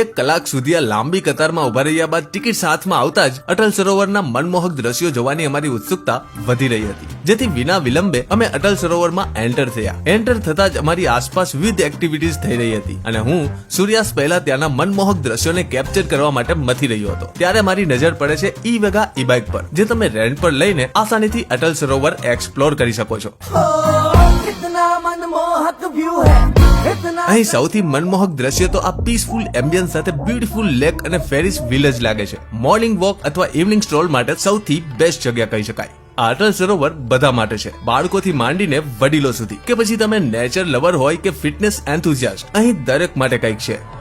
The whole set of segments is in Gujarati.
એક કલાક સુધી આ લાંબી કતારમાં ઊભા રહ્યા બાદ ટિકિટ સાથમાં આવતા જ અટલ સરોવરના મનમોહક દ્રશ્યો જોવાની અમારી ઉત્સુકતા વધી રહી હતી. જેથી વિના વિલંબે અમે અટલ સરોવરમાં એન્ટર થયા. એન્ટર થતા જ અમારી આસપાસ વિવિધ એક્ટિવિટીઝ થઈ રહી હતી અને હું સૂર્યાસ્ત પહેલા ત્યાંના મનમોહક દ્રશ્યોને કેપ્ચર કરવા માટે મથી રહ્યો હતો. ત્યારે મારી નજર પડે છે ઈ વેગા ઈ બાઇક પર, જે તમે રેન્ટ પર લઈને આસાનીથી અટલ સરોવર એક્સપ્લોર કરી શકો છો. અહીં સૌથી મનમોહક દ્રશ્ય તો આ પીસફુલ એમ્બિયન્સ સાથે બ્યુટીફુલ લેક અને ફેરિસ વિલેજ લાગે છે. મોર્નિંગ વોક અથવા ઇવનિંગ સ્ટ્રોલ માટે સૌથી બેસ્ટ જગ્યા કહી શકાય. અટલ સરોવર બધા માટે છે. બાળકોથી માંડીને વડીલો સુધી. કે પછી તમે નેચર લવર હોય કે ફિટનેસ એન્થુઝિયાસ્ટ અહીં દરેક માટે કંઈક છે.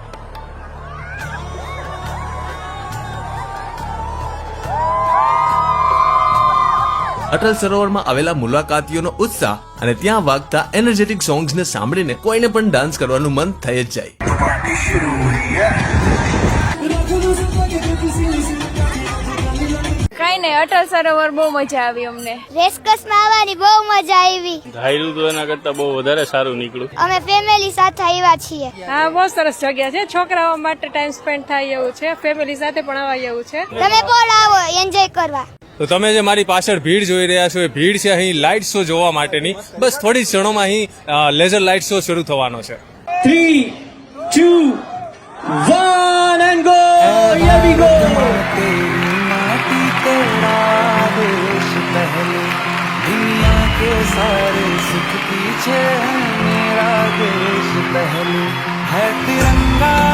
અટલ સરોવરમાં આવેલા મુલાકાતીઓનો ઉત્સાહ અને ત્યાં વાગતા એનર્જેટિક સોંગ્સને સાંભળીને કોઈને પણ ડાન્સ કરવાનું મન થઈ જ જાય. કઈ નહીં અટલ સરોવર બહુ મજા આવી અમને. રેસકસમાં આવવાની બહુ મજા આવી. ધાર્યું તો એના કરતા બહુ વધારે સારું નીકળ્યું. અમે ફેમિલી સાથે આવ્યા છીએ. હા બહુ સરસ જગ્યા છે. છોકરાઓ માટે ટાઈમ સ્પેન્ડ થાય એવું છે. ફેમિલી સાથે પણ આવવા એવું છે. તમે પણ આવો એન્જોય કરવા. તો તમે જે મારી પાછળ ભીડ જોઈ રહ્યા છો એ ભીડ છે અહીં લાઇટ શો જોવા માટેની બસ થોડી જ ક્ષણોમાં અહીં લેઝર લાઇટ શો શરૂ થવાનો છે Three, two, one, and go! Here we go! माटी तेरा देश पहले दुनिया के सारे सुख पीछे है मेरा देश पहले है तिरंगा